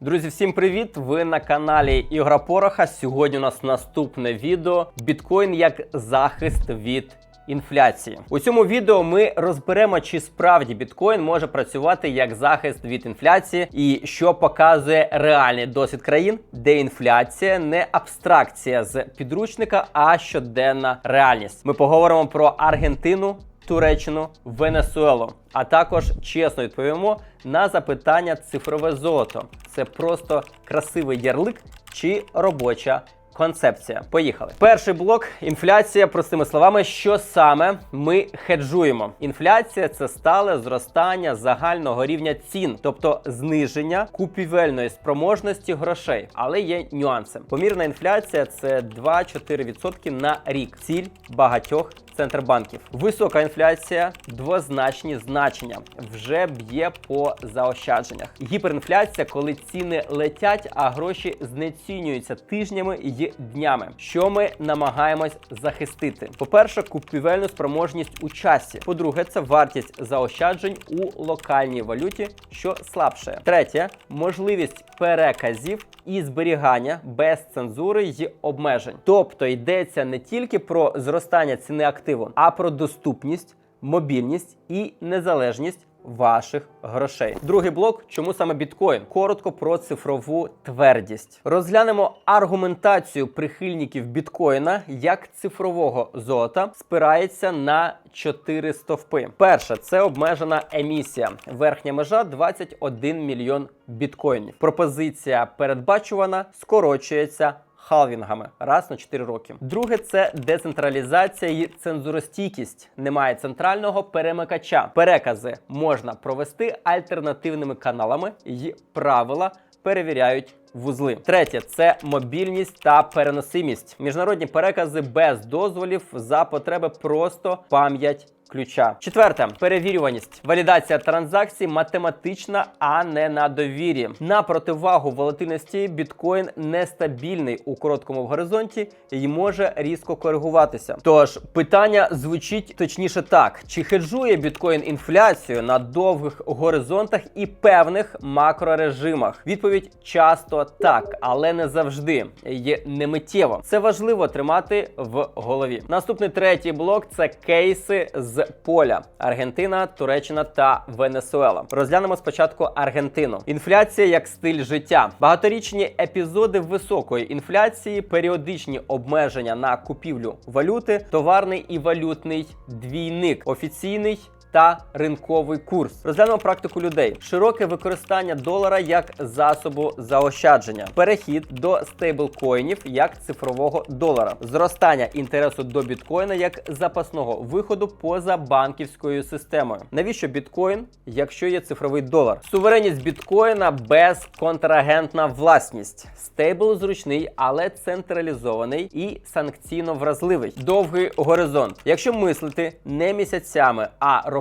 Друзі, всім привіт! Ви на каналі Ігра Пороха. Сьогодні у нас наступне відео: біткоін як захист від інфляції. У цьому відео ми розберемо, чи справді біткоін може працювати як захист від інфляції, і що показує реальний досвід країн, де інфляція не абстракція з підручника, а щоденна реальність. Ми поговоримо про Аргентину. Туреччину, Венесуелу, а також чесно відповімо на запитання цифрове золото. Це просто красивий ярлик чи робоча концепція. Поїхали. Перший блок інфляція. Простими словами, що саме ми хеджуємо. Інфляція це стале зростання загального рівня цін, тобто зниження купівельної спроможності грошей. Але є нюанси. Помірна інфляція це 2-4% на рік. Ціль багатьох центробанків. Висока інфляція, двозначні значення вже б'є по заощадженнях. Гіперінфляція, коли ціни летять, а гроші знецінюються тижнями і днями. Що ми намагаємось захистити? По-перше, купівельну спроможність у часі. По-друге, це вартість заощаджень у локальній валюті, що слабше. Третє можливість переказів і зберігання без цензури й обмежень. Тобто йдеться не тільки про зростання ціни активу, а про доступність, мобільність і незалежність. Ваших грошей. Другий блок, чому саме біткоін? Коротко про цифрову твердість. Розглянемо аргументацію прихильників біткоїна як цифрового золота спирається на чотири стовпи. Перше це обмежена емісія. Верхня межа 21 мільйон біткоїнів. Пропозиція передбачувана, скорочується халвінгами раз на 4 роки. Друге це децентралізація і цензуростійкість. Немає центрального перемикача. Перекази можна провести альтернативними каналами, і правила перевіряють. Вузли третє це мобільність та переносимість. Міжнародні перекази без дозволів за потреби просто пам'ять ключа. Четверте перевірюваність. Валідація транзакцій математична, а не на довірі. На противагу волатильності біткоін нестабільний у короткому горизонті і може різко коригуватися. Тож питання звучить точніше так: чи хеджує біткоін інфляцію на довгих горизонтах і певних макрорежимах? Відповідь часто так, але не завжди є не миттєво. Це важливо тримати в голові. Наступний третій блок це кейси з поля: Аргентина, Туреччина та Венесуела. Розглянемо спочатку Аргентину. Інфляція як стиль життя. Багаторічні епізоди високої інфляції, періодичні обмеження на купівлю валюти, товарний і валютний двійник, офіційний. Та ринковий курс розглянемо практику людей, широке використання долара як засобу заощадження, перехід до стейблкоїнів як цифрового долара, зростання інтересу до біткоїна як запасного виходу поза банківською системою. Навіщо біткоін, якщо є цифровий долар? Суверенність біткоїна безконтрагентна власність, стейбл зручний, але централізований і санкційно вразливий. Довгий горизонт. Якщо мислити не місяцями, а роками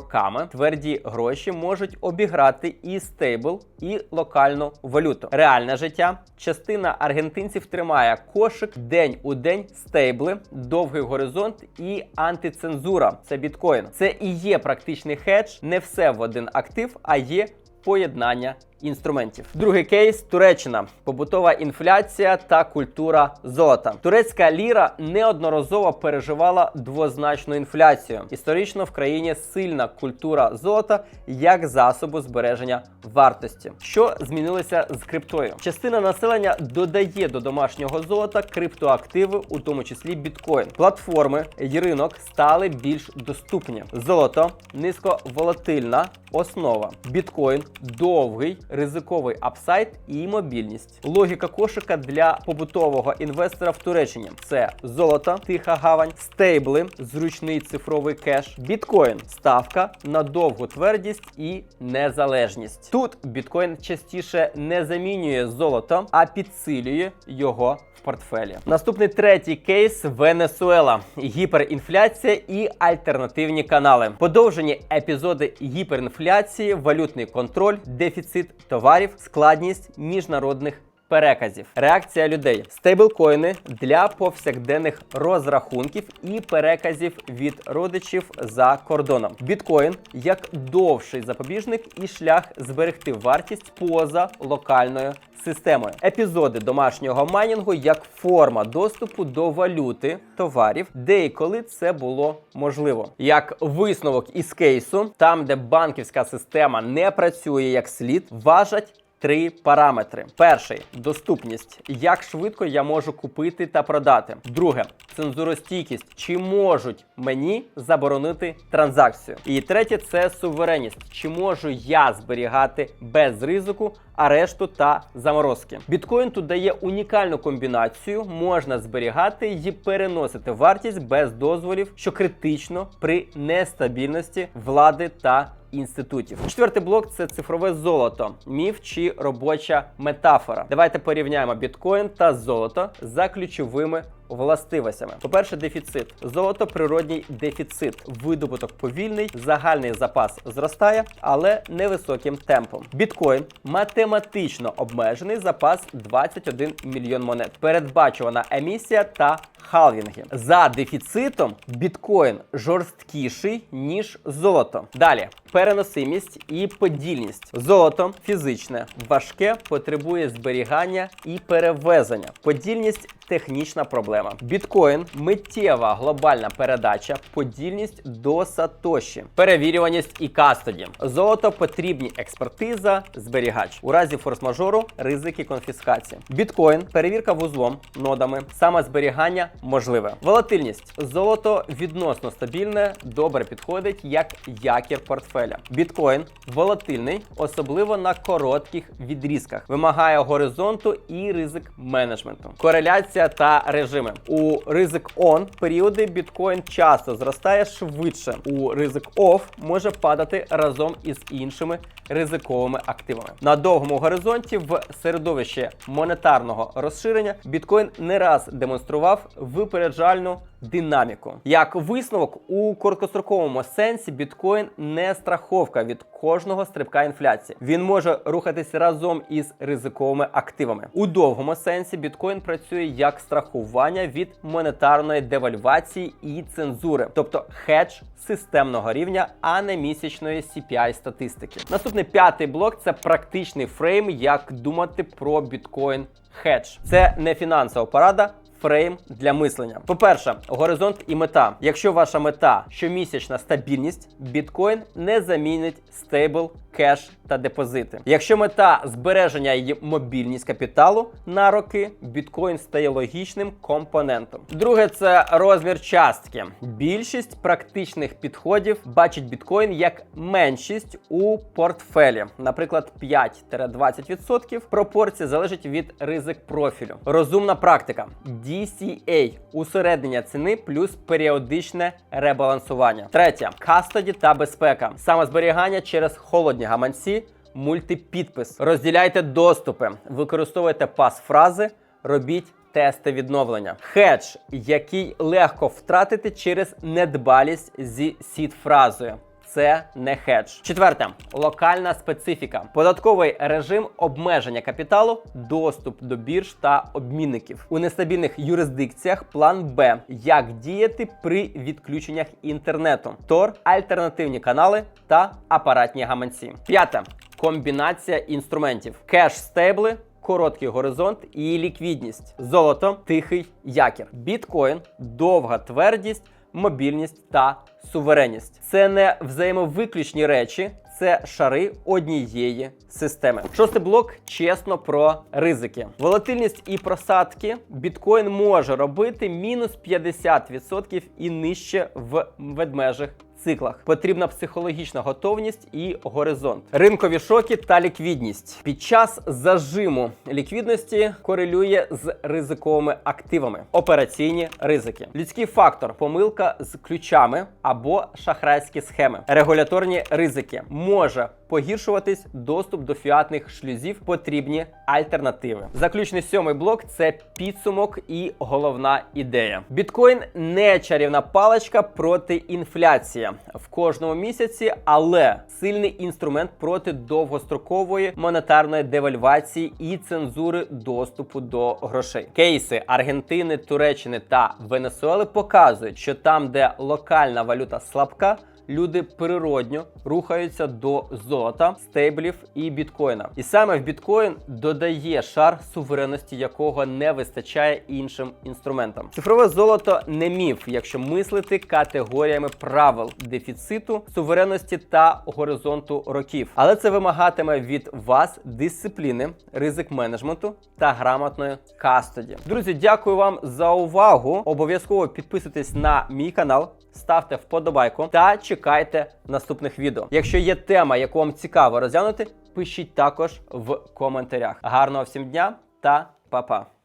тверді гроші можуть обіграти і стейбл, і локальну валюту. Реальне життя. Частина аргентинців тримає кошик день у день стейбли, довгий горизонт і антицензура. Це біткоін. Це і є практичний хедж. Не все в один актив, а є поєднання. Інструментів. Другий кейс Туреччина, побутова інфляція та культура золота. Турецька ліра неодноразово переживала двозначну інфляцію. Історично в країні сильна культура золота як засобу збереження вартості. Що змінилося з криптою? Частина населення додає до домашнього золота криптоактиви, у тому числі біткоін. Платформи і ринок стали більш доступні. Золото низьковолатильна основа. Біткоін довгий ризиковий апсайт і мобільність. Логіка кошика для побутового інвестора в Туреччині це золото, тиха гавань, стейбли, зручний цифровий кеш, біткоін, ставка на довгу твердість і незалежність. Тут біткоін частіше не замінює золото, а підсилює його в портфелі. Наступний третій кейс Венесуела, гіперінфляція і альтернативні канали. Подовжені епізоди гіперінфляції, валютний контроль, дефіцит товарів, складність міжнародних переказів. Реакція людей: стейблкоїни для повсякденних розрахунків і переказів від родичів за кордоном. Біткоін як довший запобіжник і шлях зберегти вартість поза локальною системою. Епізоди домашнього майнінгу як форма доступу до валюти товарів, де і коли це було можливо. Як висновок із кейсу, там, де банківська система не працює як слід, важать. Три параметри: перший доступність. Як швидко я можу купити та продати. Друге цензуростійкість. Чи можуть мені заборонити транзакцію? І третє це суверенність. Чи можу я зберігати без ризику арешту та заморозки? Біткоін тут дає унікальну комбінацію. Можна зберігати і переносити вартість без дозволів, що критично при нестабільності влади та інститутів. Четвертий блок це цифрове золото, міф чи робоча метафора. Давайте порівняємо біткоін та золото за ключовими властивостями. По-перше, дефіцит. Золото природній дефіцит. Видобуток повільний, загальний запас зростає, але невисоким темпом. Біткоін математично обмежений запас 21 мільйон монет. Передбачувана емісія та халвінги. За дефіцитом біткоін жорсткіший, ніж золото. Далі переносимість і подільність. Золото фізичне, важке, потребує зберігання і перевезення. Подільність технічна проблема. Біткоін миттєва глобальна передача, подільність до сатоші, перевірюваність і кастоді. Золото потрібні експертиза, зберігач. У разі форс-мажору ризики конфіскації. Біткоін, перевірка вузлом, нодами, саме зберігання можливе. Волатильність. Золото відносно стабільне, добре підходить як якір портфеля. Біткоін волатильний, особливо на коротких відрізках. Вимагає горизонту і ризик менеджменту. Кореляція та режими. У ризик on періоди біткоін часто зростає швидше. У ризик off може падати разом із іншими ризиковими активами. На довгому горизонті в середовищі монетарного розширення біткоін не раз демонстрував випереджальну динаміку. Як висновок у короткостроковому сенсі біткоін не страховка від кожного стрибка інфляції. Він може рухатись разом із ризиковими активами. У довгому сенсі біткоін працює як страхування від монетарної девальвації і цензури, тобто хедж системного рівня, а не місячної CPI статистики. Наступний п'ятий блок це практичний фрейм, як думати про біткоін хедж. Це не фінансова порада. Фрейм для мислення. По-перше, горизонт і мета. Якщо ваша мета щомісячна стабільність, біткоін не замінить стейбл, кеш та депозити. Якщо мета збереження і мобільність капіталу на роки, біткоін стає логічним компонентом. Друге це розмір частки. Більшість практичних підходів бачить біткоін як меншість у портфелі, наприклад, 5-20%. Пропорція залежить від ризик профілю. Розумна практика. DCA – усереднення ціни плюс періодичне ребалансування. Третє кастоді та безпека. Саме зберігання через холодні гаманці, мультипідпис. Розділяйте доступи, використовуйте пас-фрази, робіть. Тести відновлення. Хедж, який легко втратити через недбалість зі сід-фразою. Це не хедж. Четверте локальна специфіка. Податковий режим обмеження капіталу, доступ до бірж та обмінників. У нестабільних юрисдикціях план Б. Як діяти при відключеннях інтернету, тор, альтернативні канали та апаратні гаманці. П'яте комбінація інструментів. Кеш стейбли. Короткий горизонт і ліквідність, золото, тихий якір, біткоін, довга твердість, мобільність та суверенність. Це не взаємовиключні речі, це шари однієї системи. Шостий блок чесно про ризики. Волатильність і просадки біткоін може робити мінус 50% і нижче в ведмежих циклах. Потрібна психологічна готовність і горизонт. Ринкові шоки та ліквідність. Під час зажиму ліквідності корелює з ризиковими активами. Операційні ризики. Людський фактор, помилка з ключами або шахрайські схеми. Регуляторні ризики може погіршуватись доступ до фіатних шлюзів, потрібні альтернативи. Заключний сьомий блок це підсумок і головна ідея. Біткоін не чарівна паличка проти інфляції в кожному місяці, але сильний інструмент проти довгострокової монетарної девальвації і цензури доступу до грошей. Кейси Аргентини, Туреччини та Венесуели показують, що там, де локальна валюта слабка. Люди природньо рухаються до золота, стейблів і біткоїна. І саме в біткоін додає шар суверенності, якого не вистачає іншим інструментам. Цифрове золото не міф, якщо мислити категоріями правил дефіциту, суверенності та горизонту років. Але це вимагатиме від вас дисципліни, ризик менеджменту та грамотної кастоді. Друзі, дякую вам за увагу. Обов'язково підписуйтесь на мій канал. Ставте вподобайку та чекайте наступних відео. Якщо є тема, яку вам цікаво розглянути, пишіть також в коментарях. Гарного всім дня та па-па!